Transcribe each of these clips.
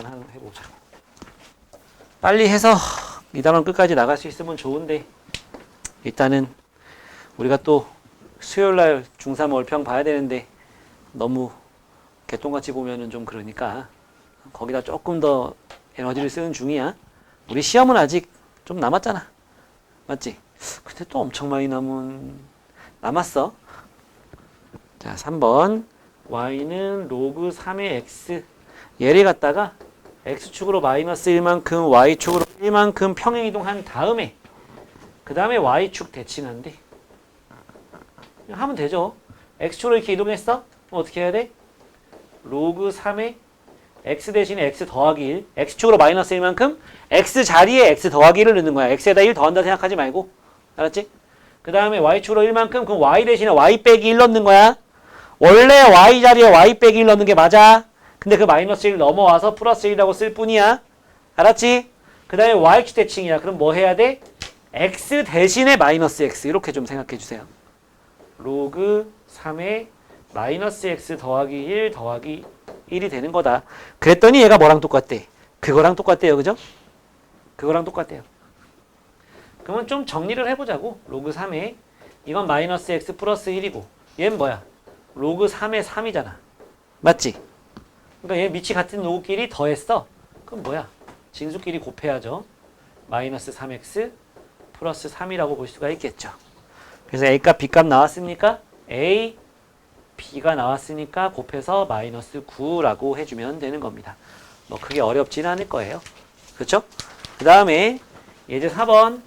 한번 해보자. 빨리 해서 이 단원 끝까지 나갈 수 있으면 좋은데 일단은 우리가 또 수요일 날 중3 월평 봐야 되는데 너무 개똥같이 보면은 좀 그러니까 거기다 조금 더 에너지를 쓰는 중이야. 우리 시험은 아직 좀 남았잖아. 맞지? 근데 또 엄청 많이 남은 남았어. 자, 3번 y는 로그 3의 x 얘를 갖다가 x축으로 마이너스 1만큼 y축으로 1만큼 평행 이동한 다음에 그 다음에 y축 대칭한대. 하면 되죠. x축으로 이렇게 이동했어? 그럼 어떻게 해야 돼? 로그 3의 x 대신에 x 더하기 1 x축으로 마이너스 1만큼 x 자리에 x 더하기 1을 넣는 거야. x에다 1 더한다 생각하지 말고 알았지? 그 다음에 y축으로 1만큼 그럼 y 대신에 y 빼기 1 넣는 거야. 원래 y 자리에 y 빼기 1 넣는 게 맞아. 근데 그 마이너스 1 넘어와서 플러스 1이라고 쓸 뿐이야. 알았지? 그 다음에 y축 대칭이야. 그럼 뭐 해야 돼? x 대신에 마이너스 x 이렇게 좀 생각해 주세요. 로그 3의 마이너스 x 더하기 1 더하기 1이 되는 거다. 그랬더니 얘가 뭐랑 똑같대? 그거랑 똑같대요. 그죠? 그거랑 똑같대요. 그러면 좀 정리를 해보자고. 로그 3에 이건 마이너스 x 플러스 1이고 얘는 뭐야? 로그 3의 3이잖아. 맞지? 그러니까 얘 밑이 같은 로그끼리 더했어. 그럼 뭐야? 진수끼리 곱해야죠. 마이너스 3x 플러스 3이라고 볼 수가 있겠죠. 그래서 a값 b값 나왔습니까? a b가 나왔으니까 곱해서 마이너스 9라고 해주면 되는 겁니다. 뭐 크게 어렵진 않을 거예요. 그렇죠? 그 다음에 예제 4번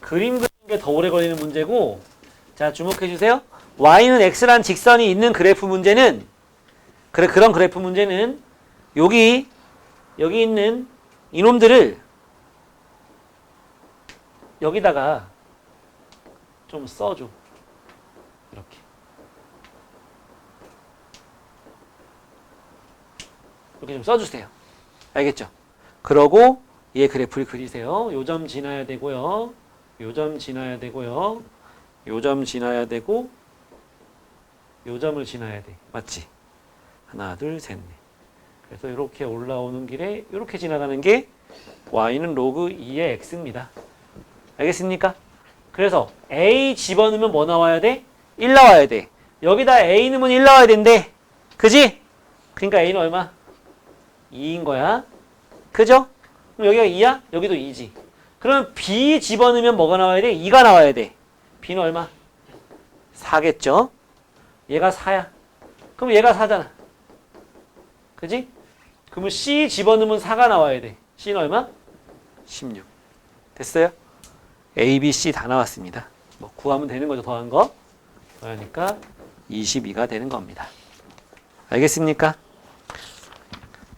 그림 그리는 게 더 오래 걸리는 문제고 자 주목해 주세요. Y는 x란 직선이 있는 그래프 문제는 그래 그런 그래프 문제는 여기 여기 있는 이놈들을 여기다가 좀 써줘. 이렇게. 이렇게 좀 써주세요. 알겠죠? 그러고 얘 그래프를 그리세요. 요점 지나야 되고요. 요점 지나야 되고요. 요점 지나야 되고 요 점을 지나야 돼. 맞지? 하나, 둘, 셋, 넷. 그래서 이렇게 올라오는 길에 이렇게 지나가는 게 y는 로그 2의 x입니다. 알겠습니까? 그래서 a 집어넣으면 뭐 나와야 돼? 1 나와야 돼. 여기다 a 넣으면 1 나와야 된대. 그지? 그러니까 a는 얼마? 2인 거야. 그죠? 그럼 여기가 2야? 여기도 2지. 그러면 b 집어넣으면 뭐가 나와야 돼? 2가 나와야 돼. b는 얼마? 4겠죠? 얘가 4야. 그럼 얘가 4잖아. 그지? 그러면 c 집어넣으면 4가 나와야 돼. c는 얼마? 16. 됐어요? A, B, C 다 나왔습니다. 뭐 구하면 되는 거죠. 더한 거. 그러니까 22가 되는 겁니다. 알겠습니까?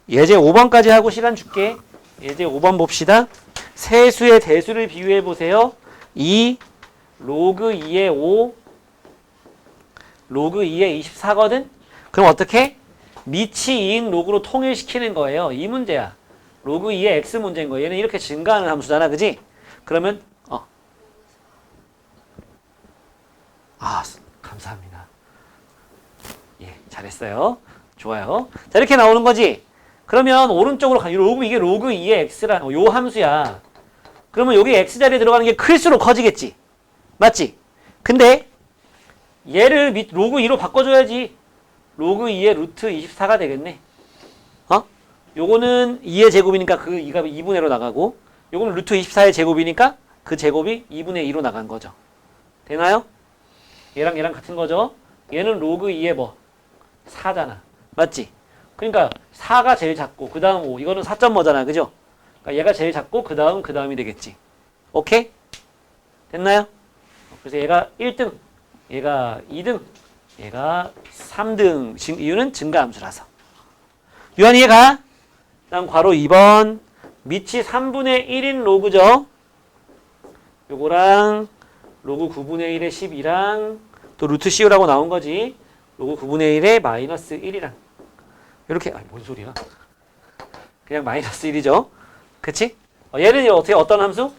예제 5번까지 하고 시간 줄게. 예제 5번 봅시다. 세수의 대수를 비유해 보세요. 2 로그 2의 5 로그 2의 24거든? 그럼 어떻게? 밑이 2인 로그로 통일시키는 거예요. 이 문제야. 로그 2의 x 문제인 거예요. 얘는 이렇게 증가하는 함수잖아. 그지? 그러면 어. 아, 감사합니다. 예, 잘했어요. 좋아요. 자, 이렇게 나오는 거지. 그러면 오른쪽으로 가. 로그 이게 로그 2의 x라 요 함수야. 그러면 여기 x 자리에 들어가는 게 클수록 커지겠지. 맞지? 근데 얘를 밑 로그 2로 바꿔줘야지. 로그 2의 루트 24가 되겠네. 어? 요거는 2의 제곱이니까 그 2가 2분의 1로 나가고 요거는 루트 24의 제곱이니까 그 제곱이 2분의 2로 나간 거죠. 되나요? 얘랑 얘랑 같은 거죠. 얘는 로그 2의 뭐? 4잖아. 맞지? 그러니까 4가 제일 작고 그 다음 5. 이거는 4점 뭐잖아. 그죠? 그러니까 얘가 제일 작고 그 다음 그 다음이 되겠지. 오케이? 됐나요? 그래서 얘가 1등, 얘가 2등, 얘가 3등. 진- 이유는 증가함수라서. 유한 이해가? 다음 괄호 2번. 밑이 3분의 1인 로그죠. 요거랑 로그 9분의 1의 10이랑 또 루트 씌우라고 나온 거지. 로그 9분의 1의 마이너스 1이랑 이렇게 아니 뭔 소리야? 그냥 마이너스 1이죠. 그치? 어, 얘는 어떻게 어떤 함수?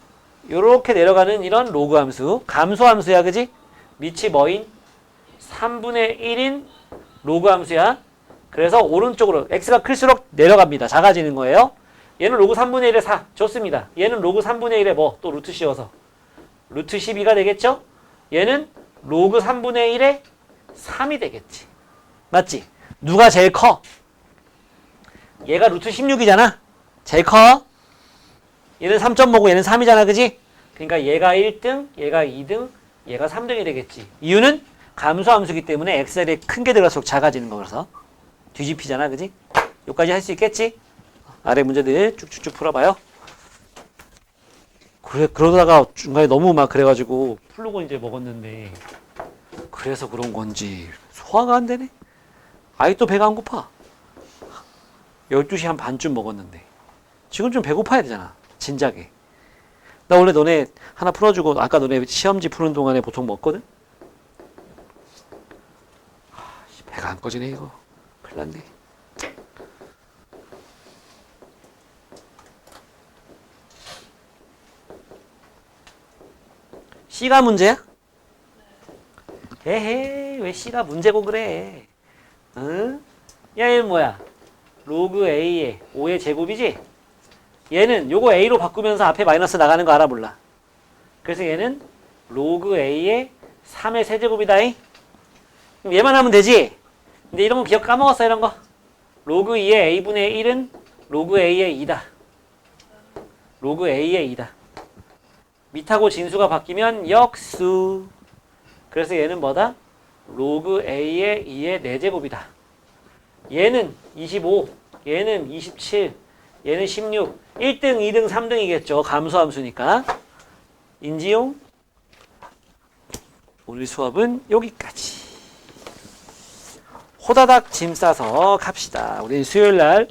요렇게 내려가는 이런 로그 함수, 감소 함수야, 그지? 밑이 뭐인? 3분의 1인 로그 함수야. 그래서 오른쪽으로 x가 클수록 내려갑니다. 작아지는 거예요. 얘는 로그 3분의 1에 4. 좋습니다. 얘는 로그 3분의 1에 뭐? 또 루트 씌워서. 루트 12가 되겠죠? 얘는 로그 3분의 1에 3이 되겠지. 맞지? 누가 제일 커? 얘가 루트 16이잖아. 제일 커. 얘는 3.5고 얘는 3이잖아. 그지? 그러니까 얘가 1등, 얘가 2등, 얘가 3등이 되겠지. 이유는 감소함수기 때문에 엑셀이 큰 게 들어갈수록 작아지는 거라서 뒤집히잖아. 그지? 여기까지 할 수 있겠지? 아래 문제들 쭉쭉쭉 풀어봐요. 그래, 그러다가 중간에 너무 막 그래가지고 풀르고 이제 먹었는데 그래서 그런 건지 소화가 안 되네. 아직도 배가 안 고파. 12시 한 반쯤 먹었는데 지금 좀 배고파야 되잖아. 진작에. 나 원래 너네 하나 풀어주고 아까 너네 시험지 푸는 동안에 보통 먹거든? 하, 씨, 배가 안 꺼지네 이거. 큰일 났네. C가 문제야? 에헤 왜 C가 문제고 그래 응? 야 얘는 뭐야 로그 A의 5의 제곱이지? 얘는 요거 A로 바꾸면서 앞에 마이너스 나가는 거 알아 몰라 그래서 얘는 로그 A의 3의 세제곱이다 잉? 그럼 얘만 하면 되지 근데 이런 거 기억 까먹었어 이런 거 로그 2의 A분의 1은 로그 A의 2다 로그 A의 2다 밑하고 진수가 바뀌면 역수. 그래서 얘는 뭐다? 로그 A의 2의 4제곱이다. 얘는 25, 얘는 27, 얘는 16. 1등, 2등, 3등이겠죠. 감소함수니까. 인지용? 오늘 수업은 여기까지. 호다닥 짐 싸서 갑시다. 우리 수요일 날